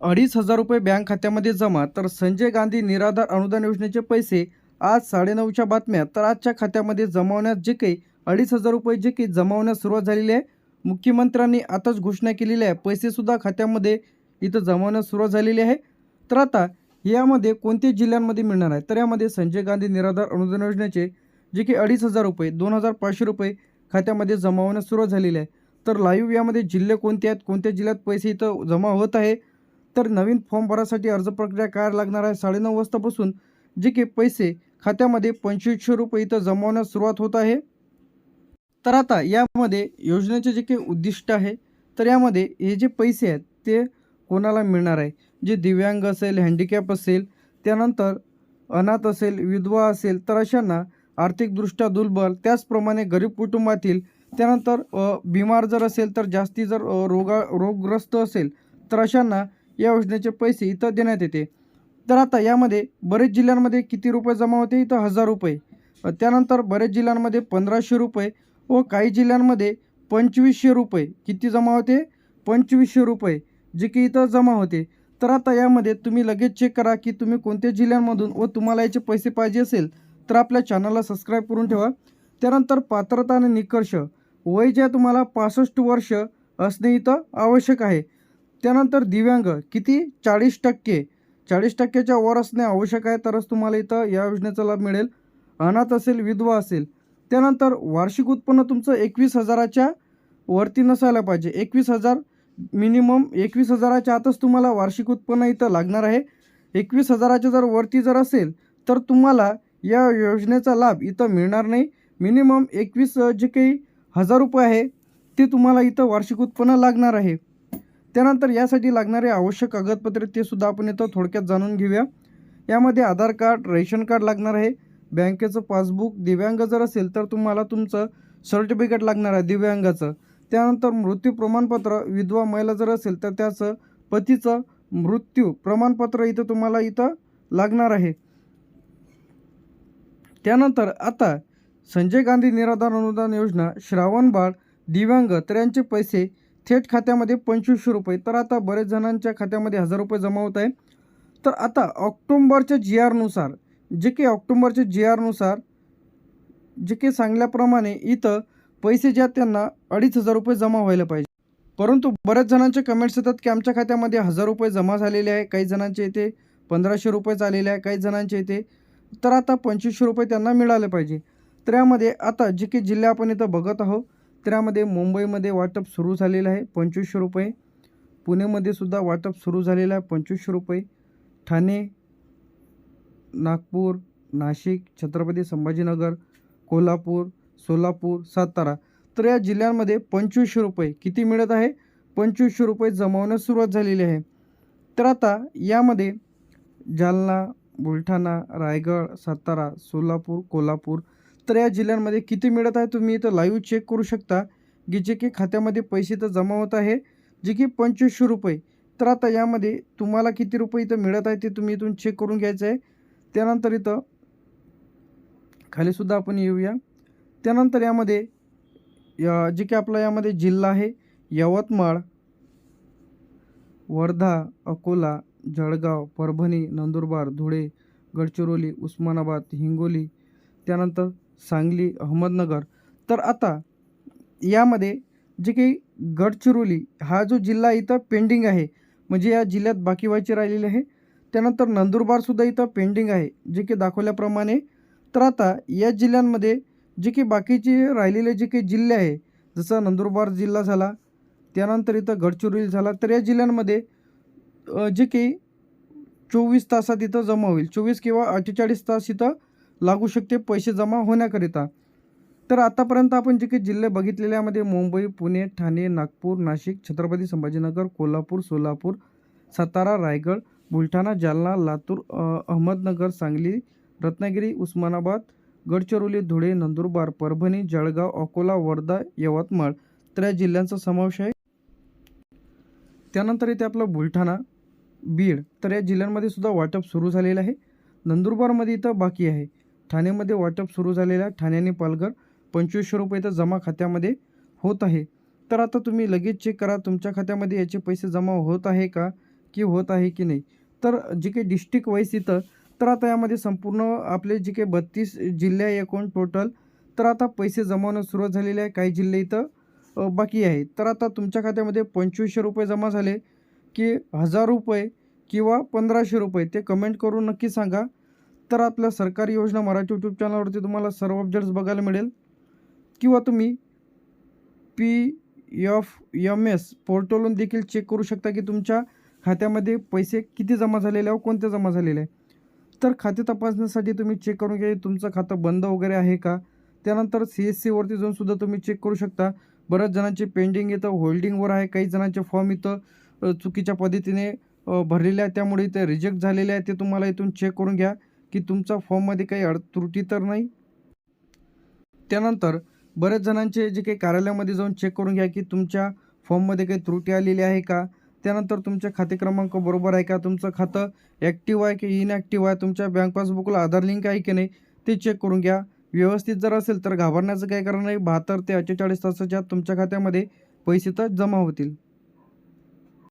अडीच हजार रुपये बँक खात्यामध्ये जमा तर संजय गांधी निराधार अनुदान योजनेचे पैसे आज साडेनऊच्या बातम्या तर आजच्या खात्यामध्ये जमावण्यात जे काही अडीच हजार रुपये जे काही जमावण्यास सुरुवात झालेली आहे मुख्यमंत्र्यांनी आताच घोषणा केलेली आहे पैसेसुद्धा खात्यामध्ये इथं जमावण्यास सुरुवात झालेली आहे. तर आता यामध्ये कोणत्या जिल्ह्यांमध्ये मिळणार आहे? तर यामध्ये संजय गांधी निराधार अनुदान योजनेचे जे की अडीच हजार रुपये दोन हजार पाचशे रुपये खात्यामध्ये जमावण्यास सुरुवात झालेली आहे. तर लाईव्ह यामध्ये जिल्हे कोणते आहेत? कोणत्या जिल्ह्यात पैसे इथं जमा होत आहे? तर नवीन फॉर्म भरासाठी अर्ज प्रक्रिया काय लागणार आहे? साडेनऊ वाजतापासून जे की पैसे खात्यामध्ये पंचवीसशे रुपये इथं जमवण्यास सुरुवात होत आहे. तर आता यामध्ये योजनेचे जे काही उद्दिष्ट आहे तर यामध्ये हे जे पैसे आहेत ते कोणाला मिळणार आहे? जे दिव्यांग असेल हँडिकॅप असेल त्यानंतर अनाथ असेल विधवा असेल तर अशांना आर्थिकदृष्ट्या दुर्बल त्याचप्रमाणे गरीब कुटुंबातील त्यानंतर बीमार बिमार जर असेल तर जास्ती जर रोगा रोगग्रस्त असेल तर अशांना या योजनेचे पैसे इथं देण्यात येते. तर आता यामध्ये बरेच जिल्ह्यांमध्ये किती रुपये जमा होते? इथं हजार रुपये. त्यानंतर बरेच जिल्ह्यांमध्ये पंधराशे रुपये व काही जिल्ह्यांमध्ये पंचवीसशे रुपये. किती जमा होते? पंचवीसशे रुपये जे की इथं जमा होते. तर आता यामध्ये तुम्ही लगेच चेक करा की तुम्ही कोणत्या जिल्ह्यांमधून व तुम्हाला याचे पैसे पाहिजे असेल तर आपल्या चॅनलला सबस्क्राईब करून ठेवा. त्यानंतर पात्रता आणि निकर्ष वय जे तुम्हाला पासष्ट वर्ष असणे इथं आवश्यक आहे. त्यानंतर दिव्यांग किती? चाळीस टक्के. चाळीस टक्क्याच्या वर असणे आवश्यक आहे तरच तुम्हाला इथं या योजनेचा लाभ मिळेल. अनाथ असेल विधवा असेल. त्यानंतर वार्षिक उत्पन्न तुमचं एकवीस हजाराच्या वरती नसायला पाहिजे. एकवीस हजार मिनिमम एकवीस हजाराच्या आतच तुम्हाला वार्षिक उत्पन्न इथं लागणार आहे. एकवीस हजाराच्या जर वरती जर असेल तर तुम्हाला या योजनेचा लाभ इथं मिळणार नाही. मिनिमम एकवीस जे काही हजार रुपये आहे ते तुम्हाला इथं वार्षिक उत्पन्न लागणार आहे. त्यानंतर यासाठी लागणारे आवश्यक कागदपत्रे ते सुद्धा आपण इथं थोडक्यात जाणून घेऊया. यामध्ये आधार कार्ड रेशन कार्ड लागणार आहे. बँकेचं पासबुक दिव्यांग जर असेल तर तुम्हाला तुमचं सर्टिफिकेट लागणार आहे दिव्यांगाचं. त्यानंतर मृत्यू प्रमाणपत्र विधवा महिला जर असेल तर त्याचं पतीचं मृत्यू प्रमाणपत्र इथं तुम्हाला इथं लागणार आहे. त्यानंतर आता संजय गांधी निराधार अनुदान योजना श्रावण बाळ दिव्यांग तर यांचे पैसे थेट खात्यामध्ये पंचवीसशे रुपये. तर आता बरेच जणांच्या खात्यामध्ये हजार रुपये जमा होत आहे तर आता ऑक्टोंबरच्या जी आरनुसार जे काही ऑक्टोंबरच्या जी आरनुसार जे काही सांगल्याप्रमाणे इथं पैसे जे आहेत त्यांना अडीच हजार रुपये जमा व्हायला पाहिजे. परंतु बऱ्याच जणांचे कमेंट्स येतात की आमच्या खात्यामध्ये हजार रुपये जमा झालेले आहे. काही जणांचे इथे पंधराशे रुपये झालेले आहे काही जणांचे इथे. तर आता पंचवीसशे रुपये त्यांना मिळाले पाहिजे. तर यामध्ये आता जे काही जिल्हे आपण इथं बघत आहोत तर मुंबईमध्ये वाटप सुरू झालेलं आहे. पंचवीसशे रुपये. पुणेमध्ये सुद्धा वाटप सुरू झालेलं आहे. पंचवीसशे रुपये. ठाणे नागपूर नाशिक छत्रपती संभाजीनगर कोल्हापूर सोलापूर सातारा. तर या जिल्ह्यांमध्ये पंचवीसशे रुपये किती मिळत आहे? पंचवीसशे रुपये जमावण्यास सुरुवात झालेली आहे. तर आता यामध्ये जालना बुलढाणा रायगड सातारा सोलापूर कोल्हापूर तर या जिल्ह्यांमध्ये किती मिळत आहे तुम्ही इथं लाईव्ह चेक करू शकता. की जे की खात्यामध्ये पैसे तर जमा होत आहे जे की पंचवीसशे रुपये. तर आता यामध्ये तुम्हाला किती रुपये इथं मिळत आहे ते तुम्ही इथून चेक करून घ्यायचं आहे. त्यानंतर इथं खालीसुद्धा आपण येऊया. त्यानंतर यामध्ये या जे की आपला यामध्ये जिल्हा आहे यवतमाळ वर्धा अकोला जळगाव परभणी नंदुरबार धुळे गडचिरोली उस्मानाबाद हिंगोली. त्यानंतर सांगली अहमदनगर. तर आता यामध्ये जे काही गडचिरोली हा जो जिल्हा इथं पेंडिंग आहे म्हणजे या जिल्ह्यात बाकी व्हायचे राहिलेले आहे त्यानंतर नंदुरबारसुद्धा इथं पेंडिंग आहे जे की दाखवल्याप्रमाणे. तर आता या जिल्ह्यांमध्ये जे काही बाकीचे राहिलेले जे काही जिल्हे आहे जसं नंदुरबार जिल्हा झाला त्यानंतर इथं गडचिरोली झाला तर या जिल्ह्यांमध्ये जे काही चोवीस तासात इथं जमा होईल. चोवीस किंवा अठ्ठेचाळीस तास इथं लागू शकते पैसे जमा होण्याकरिता. तर आतापर्यंत आपण जे काही जिल्हे बघितलेल्यामध्ये मुंबई पुणे ठाणे नागपूर नाशिक छत्रपती संभाजीनगर कोल्हापूर सोलापूर सातारा रायगड बुलढाणा जालना लातूर अहमदनगर सांगली रत्नागिरी उस्मानाबाद गडचिरोली धुळे नंदुरबार परभणी जळगाव अकोला वर्धा यवतमाळ तर या जिल्ह्यांचा समावेश आहे. त्यानंतर इथे आपलं बुलढाणा बीड तर या जिल्ह्यांमध्ये सुद्धा वाटप सुरू झालेलं आहे. नंदुरबारमध्ये इथं बाकी आहे. ठाण्यामध्ये वाटप सुरू झालेलं आहे ठाणे आणि पालघर पंचवीसशे रुपये तर जमा खात्यामध्ये होत आहे. तर आता तुम्ही लगेच चेक करा तुमच्या खात्यामध्ये याचे पैसे जमा होत आहे का की होत आहे की नाही? तर जे काही डिस्ट्रिक्ट वाईज इथं तर आता यामध्ये संपूर्ण आपले जे काही बत्तीस जिल्हे आहे एकूण टोटल तर आता पैसे जमावणं सुरू सुरुवात झालेले आहे काही जिल्हे इथं बाकी आहे. तर आता तुमच्या खात्यामध्ये पंचवीसशे रुपये जमा झाले की हजार रुपये किंवा पंधराशे रुपये ते कमेंट करून नक्की सांगा. तर आपल्या सरकारी योजना मराठी यूट्यूब चॅनलवरती तुम्हाला सर्व अपडेट्स बघायला मिळेल. किंवा तुम्ही पी एफ एम एस पोर्टलवरून देखील चेक करू शकता की तुमच्या खात्यामध्ये पैसे किती जमा झालेले आहे व कोणते जमा झालेले आहे तर खाते तपासण्यासाठी तुम्ही चेक करून घ्या तुमचं खातं बंद वगैरे आहे का? त्यानंतर सी एस सीवरती जाऊन सुद्धा तुम्ही चेक करू शकता. बऱ्याच जणांचे पेंडिंग इथं होल्डिंगवर आहे काही जणांचे फॉर्म इथं चुकीच्या पद्धतीने भरलेले आहे त्यामुळे इथे रिजेक्ट झालेले आहे ते तुम्हाला इथून चेक करून घ्या. की तुमचा फॉर्ममध्ये काही अड त्रुटी तर नाही? त्यानंतर बऱ्याच जणांचे जे काही कार्यालयामध्ये जाऊन चेक करून घ्या की तुमच्या फॉर्ममध्ये काही त्रुटी आलेली आहे का? त्यानंतर तुमचे खाते क्रमांक बरोबर आहे का? तुमचं खातं ॲक्टिव्ह आहे की इनॲक्टिव्ह आहे? तुमच्या बँक पासबुकला आधार लिंक आहे की नाही? ते चेक करून घ्या. व्यवस्थित जर असेल तर घाबरण्याचं काही कारण नाही. बहात्तर ते अठ्ठेचाळीस तासाच्या तुमच्या खात्यामध्ये पैसे तर जमा होतील.